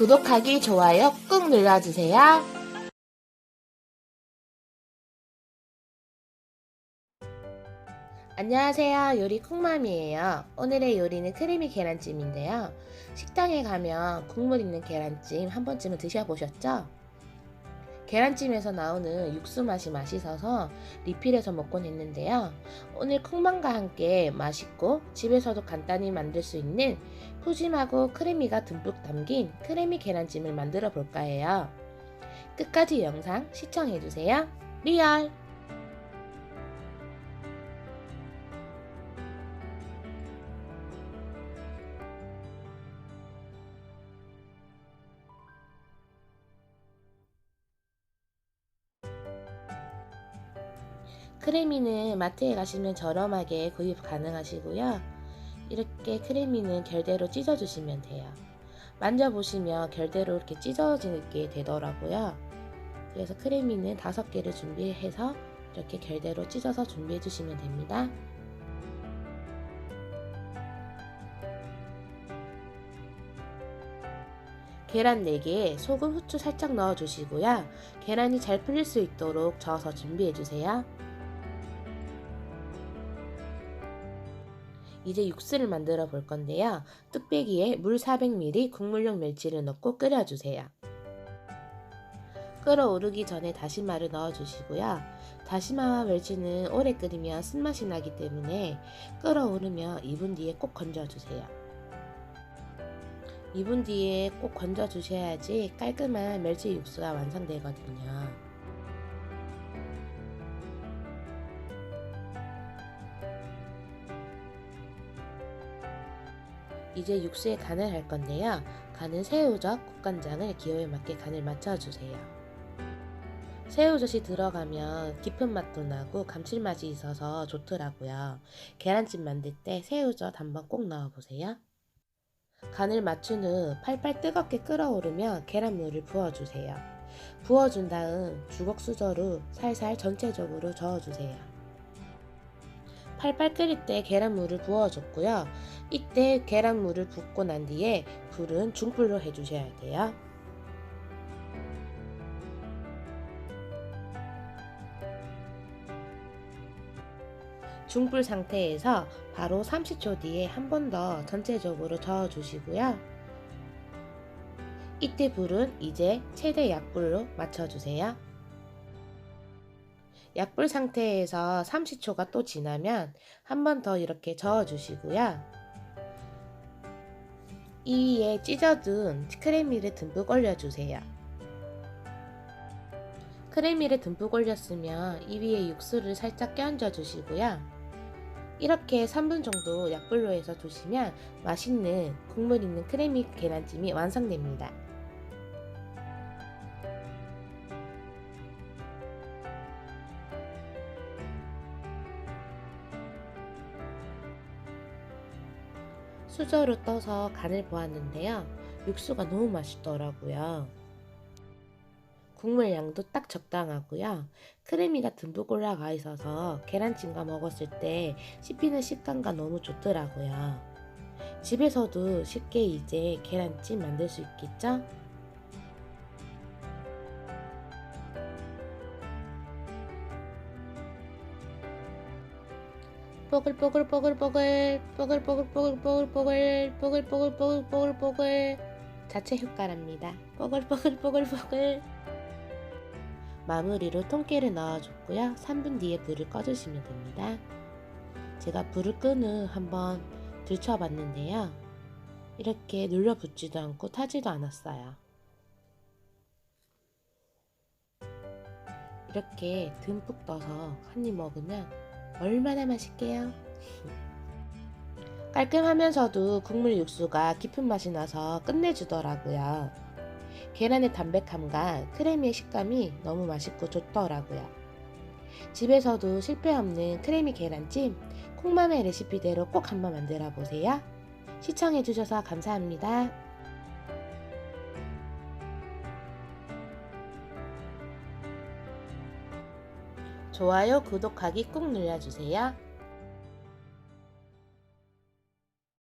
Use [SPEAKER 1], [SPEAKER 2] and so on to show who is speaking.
[SPEAKER 1] 구독하기, 좋아요 꾹 눌러주세요. 안녕하세요. 요리 콩맘이에요. 오늘의 요리는 크리미 계란찜인데요. 식당에 가면 국물 있는 계란찜 한 번쯤은 드셔보셨죠? 계란찜에서 나오는 육수 맛이 맛있어서 리필해서 먹곤 했는데요. 오늘 콩맘과 함께 맛있고 집에서도 간단히 만들 수 있는 푸짐하고 크래미가 듬뿍 담긴 크래미 계란찜을 만들어 볼까 해요. 끝까지 영상 시청해주세요. 리얼! 크래미는 마트에 가시면 저렴하게 구입 가능하시고요. 이렇게 크래미는 결대로 찢어주시면 돼요. 만져보시면 결대로 이렇게 찢어지게 되더라고요. 그래서 크래미는 다섯 개를 준비해서 이렇게 결대로 찢어서 준비해 주시면 됩니다. 계란 4개에 소금, 후추 살짝 넣어 주시고요. 계란이 잘 풀릴 수 있도록 저어서 준비해 주세요. 이제 육수를 만들어 볼 건데요. 뚝배기에 물 400ml 국물용 멸치를 넣고 끓여주세요. 끓어오르기 전에 다시마를 넣어주시고요. 다시마와 멸치는 오래 끓이면 쓴맛이 나기 때문에 끓어오르면 2분 뒤에 꼭 건져주세요. 2분 뒤에 꼭 건져주셔야지 깔끔한 멸치 육수가 완성되거든요. 이제 육수에 간을 할 건데요. 간은 새우젓, 국간장을 기호에 맞게 간을 맞춰주세요. 새우젓이 들어가면 깊은 맛도 나고 감칠맛이 있어서 좋더라고요. 계란찜 만들 때 새우젓 한번 꼭 넣어보세요. 간을 맞춘 후 팔팔 뜨겁게 끓어오르면 계란물을 부어주세요. 부어준 다음 주걱 수저로 살살 전체적으로 저어주세요. 팔팔 끓일 때 계란물을 부어줬고요. 이때 계란물을 붓고 난 뒤에 불은 중불로 해주셔야 돼요. 중불 상태에서 바로 30초 뒤에 한 번 더 전체적으로 저어주시고요. 이때 불은 이제 최대 약불로 맞춰주세요. 약불 상태에서 30초가 또 지나면 한 번 더 이렇게 저어 주시고요. 이 위에 찢어둔 크래미를 듬뿍 올려주세요. 크래미를 듬뿍 올렸으면 이 위에 육수를 살짝 끼얹어 주시고요. 이렇게 3분 정도 약불로 해서 두시면 맛있는 국물 있는 크래미 계란찜이 완성됩니다. 수저로 떠서 간을 보았는데요. 육수가 너무 맛있더라고요. 국물 양도 딱 적당하고요. 크래미가 듬뿍 올라가 있어서 계란찜과 먹었을 때 씹히는 식감과 너무 좋더라고요. 집에서도 쉽게 이제 계란찜 만들 수 있겠죠? 뽀글뽀글뽀글뽀글 뽀글뽀글뽀글뽀글뽀글 뽀글뽀글뽀글뽀글뽀글 자체 효과랍니다. 뽀글뽀글뽀글뽀글 마무리로 통깨를 넣어줬고요. 3분 뒤에 불을 꺼주시면 됩니다. 제가 불을 끈 후 한번 들춰봤는데요. 이렇게 눌러붙지도 않고 타지도 않았어요. 이렇게 듬뿍 떠서 한 입 먹으면 얼마나 맛있게요. 깔끔하면서도 국물 육수가 깊은 맛이 나서 끝내주더라고요. 계란의 담백함과 크래미의 식감이 너무 맛있고 좋더라고요. 집에서도 실패 없는 크래미 계란찜 콩맘의 레시피대로 꼭 한번 만들어 보세요. 시청해주셔서 감사합니다. 좋아요, 구독하기 꾹 눌러주세요.